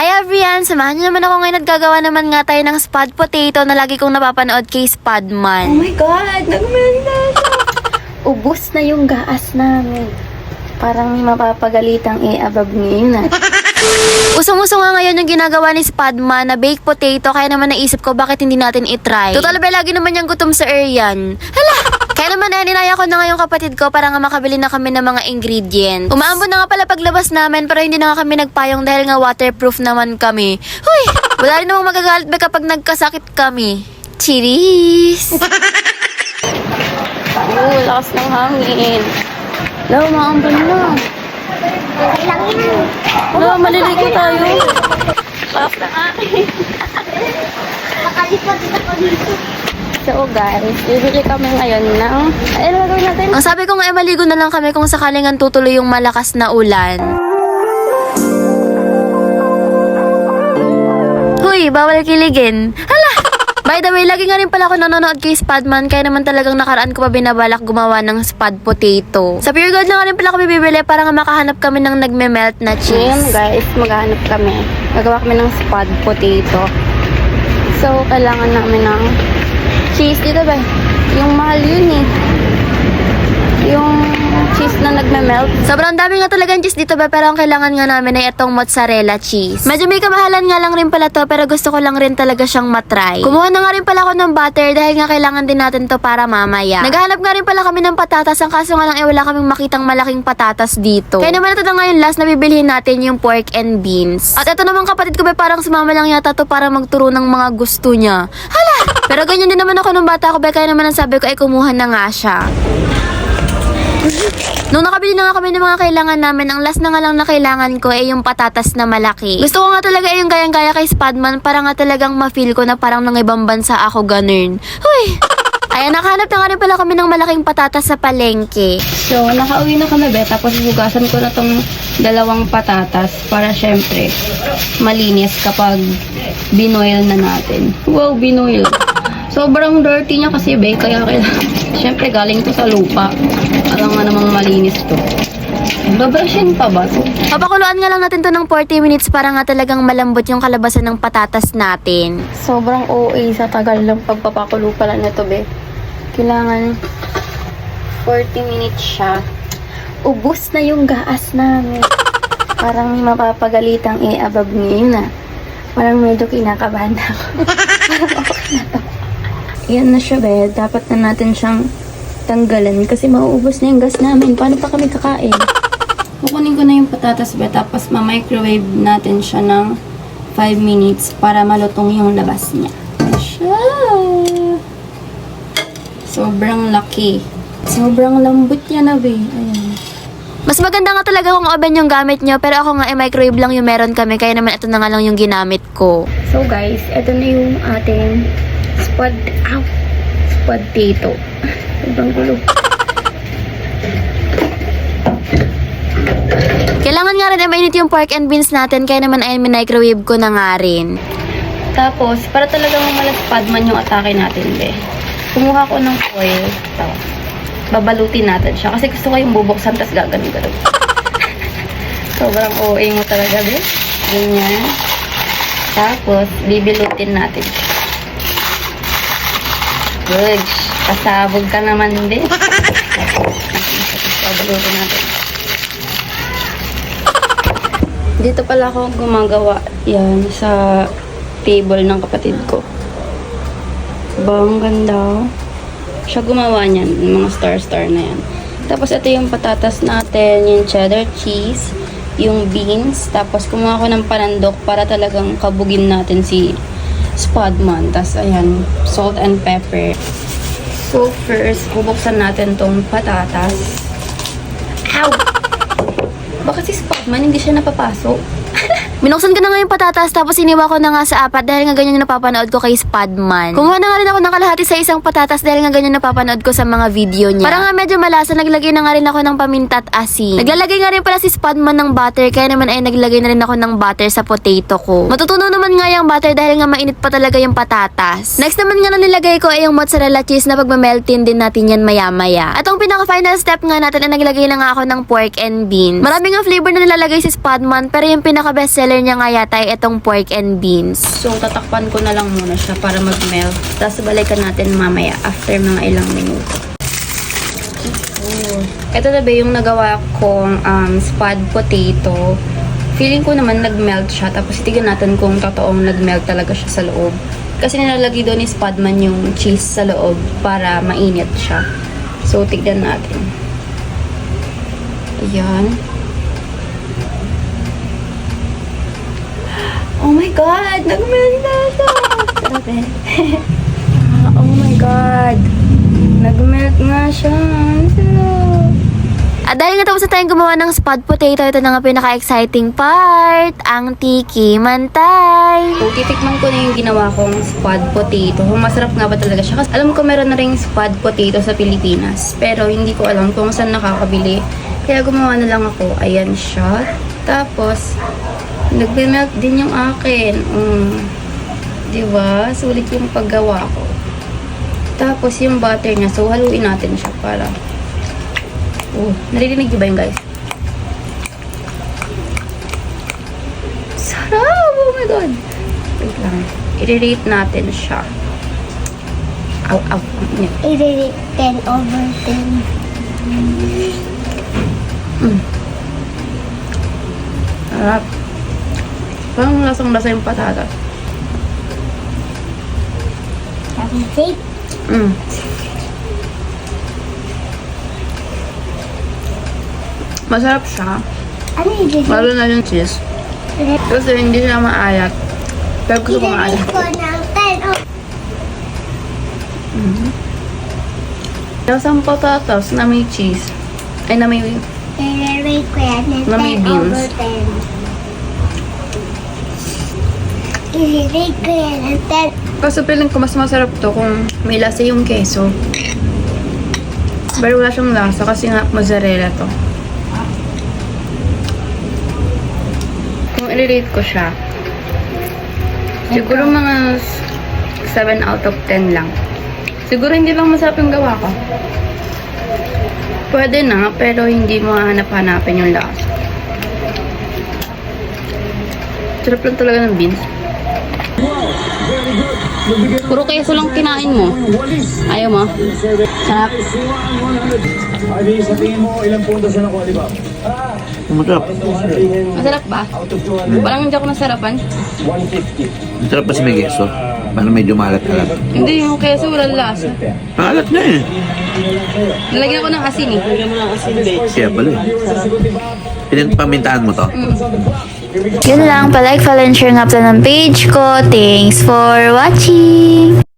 Hi everyone! Samahan niyo naman ako ngayon at gagawa naman nga tayo ng spud potato na lagi kong napapanood kay Oh Spudman. my God! Nagmenda Ubus na yung gaas namin. Parang mapapagalitang i-abab ngayon ah. Usong-uso nga ngayon yung ginagawa ni Spudman na baked potato kaya naman naisip ko bakit hindi natin itry. Total ba lagi naman yung gutom sa Arian? Hala! Kaya naman eh, ninaya ko na nga yung kapatid ko para nga makabili na kami ng mga ingredients. Umaambon na nga pala paglabas namin pero hindi na nga kami nagpayong dahil nga waterproof naman kami. Huy! Wala rin namang magagalit ba kapag nagkasakit kami. Cheers! Oo, lakas ng hangin. Lo, maambon na. Lo, maliligo tayo. Lakas ng hangin. Makalipad ako dito. So guys, bibili kami ngayon ng... Ay, ano gagawin natin? Ang sabi ko nga, eh, maligo na lang kami kung sakaling ang tutuloy yung malakas na ulan. Huy, bawal kiligin. Hala! By the way, lagi nga rin pala ako nanonood kay Spadman kaya naman talagang nakaraan ko pa binabalak gumawa ng spud potato. Sa Pure Gold na nga rin pala kami bibili para nga makahanap kami ng nagme-melt na Ngayon cheese. guys, maghahanap kami. Gagawa kami ng spud potato. So, kailangan namin ng cheese. Dito ba? Yung mahal yun eh. Yung cheese na nagme-melt. Sobrang dami nga talagang cheese dito ba pero ang kailangan nga namin ay itong mozzarella cheese. Medyo may kamahalan nga lang rin pala to pero gusto ko lang rin talaga siyang matry. Kumuha na nga rin pala ako ng butter dahil nga kailangan din natin to para mamaya. Naghahanap nga rin pala kami ng patatas ang kaso nga lang eh wala kaming makitang malaking patatas dito. Kaya naman ito na ngayon last na bibilhin natin yung pork and beans. At ito naman kapatid ko ba parang sumama lang yata to para magturo ng mga gusto niya. Hala! Pero ganyan din naman ako nung bata ko ba kaya naman ang sabi ko ay kumuha na nga siya. Nung nakabili na nga kami ng mga kailangan namin, ang last na nga lang na kailangan ko ay yung patatas na malaki. Gusto ko nga talaga yung gayang-gaya kay Spadman para nga talagang ma-feel ko na parang nang ibang bansa ako ganun. Huy! Ayan, nakahanap na nga rin pala kami ng malaking patatas sa palengke. So, nakauwi na kami be. Tapos hugasan ko na tong dalawang patatas para syempre malinis kapag binoil na natin. Wow, binoil. Sobrang dirty niya kasi be. Kaya kailangan, syempre galing to sa lupa. Alam nga namang malinis to. Babrushin pa ba to? Papakuluan nga lang natin to ng 40 minutes para nga talagang malambot yung kalabasan ng patatas natin. Sobrang OA sa tagal ng pagpapakulo pala nito be. Kailangan 40 minutes siya. Ubus na yung gaas namin. Parang mapapagalitang i-abab ngayon ah. Parang medyo kinakabahan na ako. Parang okay na to. Yan na siya be. Dapat na natin siyang tanggalan kasi mauubos na yung gas namin. Paano pa kami kakain? Kukunin ko na yung patatas be. Tapos ma-microwave natin siya ng 5 minutes para malutong yung labas niya. Siya. Sobrang laki. Sobrang lambot niya na be. Ayan. Mas maganda nga talaga kung oven yung gamit nyo, pero ako nga ay microwave lang yung meron kami, kaya naman ito na nga lang yung ginamit ko. So guys, ito na yung ating spud, ow, spud potato. Sobrang gulo. Kailangan nga rin ay mainit yung pork and beans natin, kaya naman ay microwave ko na nga rin. Tapos, para talagang malaspad man yung atake natin, be. Kumuha ko ng oil. Ito. Babalutin natin siya. Kasi gusto ko yung bubuksan, tapos gaganon ganon Sobrang OA mo talaga, be. Ganyan. Tapos, bibilutin natin siya. Good. Pasabog ka naman, be. Babalutin natin. Dito pala ako gumagawa yan sa table ng kapatid ko. Ba, ang ganda. Siya gumawa niyan, yung mga star-star na yan. Tapos ito yung patatas natin, yung cheddar cheese, yung beans, tapos kumuha ko ng panandok para talagang kabugin natin si Spadman. Tapos ayan, salt and pepper. So first, bubuksan natin tong patatas. Ow! Bakit si Spadman hindi siya napapasok? Binuksan ko na nga yung patatas tapos iniwa ko na nga sa apat dahil nga ganyan yung napapanood ko kay Spadman. Kumuha na nga rin ako ng kalahati sa isang patatas dahil nga ganyan napapanood ko sa mga video niya. Para nga medyo malasa, naglagay na nga rin ako ng paminta at asin. Naglalagay nga rin pala si Spadman ng butter kaya naman ay naglagay na rin ako ng butter sa potato ko. Matutunaw naman nga yung butter dahil nga mainit pa talaga yung patatas. Next naman nga na nilagay ko ay yung mozzarella cheese na pagmameltin din natin yan maya-maya. At ang pinaka-final step nga natin ay naglagay na nga ako ng pork and beans. Maraming nga flavor na nilalagay si Spadman pero yung pinaka-bestseller bestseller niya nga yata ay itong pork and beans. So, tatakpan ko na lang muna siya para mag-melt. Tapos, balikan natin mamaya after mga ilang minuto. Oh. Ito na ba yung nagawa kong um, spad potato. Feeling ko naman nag-melt siya. Tapos, tignan natin kung totoong nag-melt talaga siya sa loob. Kasi nilalagay doon ni Spadman yung cheese sa loob para mainit siya. So, tignan natin. Ayan. Oh my God! Nag-melt na siya! Grabe. Ah, oh my God! Nag-melt nga siya. Sarap. At dahil nga tapos na tayong gumawa ng spud potato, ito na nga pinaka-exciting part, ang tiki mantay. So, titikman ko na yung ginawa kong spud potato. Kung masarap nga ba talaga siya. Kasi alam ko meron na rin spud potato sa Pilipinas. Pero hindi ko alam kung saan nakakabili. Kaya gumawa na lang ako. Ayan siya. Tapos, nag-melt din yung akin. Mm. Diba? Sulit yung paggawa ko. Tapos, yung butter niya. So, haluin natin siya para... Oh, naririnig niyo ba yun, guys? Sarap! Oh my God! Wait lang. I-rate natin siya. Aw. Yan. I-rate 10 over 10. Sarap. Parang lasang-lasa yung patatas. Mm. Masarap siya. Ano i-rate? Lalo na yung cheese. Kasi hindi siya maalat. Pero gusto ko maalat. Ko ng 10 over Lasang patatas na may cheese. Ay, na may... Na may 10 beans. Over 10. I-rate ko yan 10 Kaso feeling ko mas masarap to kung may lasa yung keso. Pero wala siyang lasa kasi nga mozzarella to. Kung i-rate ko siya, siguro mga 7 out of 10 lang. Siguro hindi lang masarap yung gawa ko. Pwede na, pero hindi mo hanap-hanapin yung lasa. Sarap lang talaga ng beans. Puro keso lang kinain mo. Ayaw mo? Sarap. Adi, sa tingin mo, ilang puntos na nakuha, di ba? Masarap. Masarap ba? Parang hindi ako nasarapan. 150. Masarap pa si may geso. Parang medyo maalat-alat. Hindi, yung keso walang lasa. Maalat na eh. Nalagyan ko ng asin eh. Kaya pala eh. Pinagpamintaan mo to? Yun lang, palike, follow, and share nga pala ng page ko. Thanks for watching!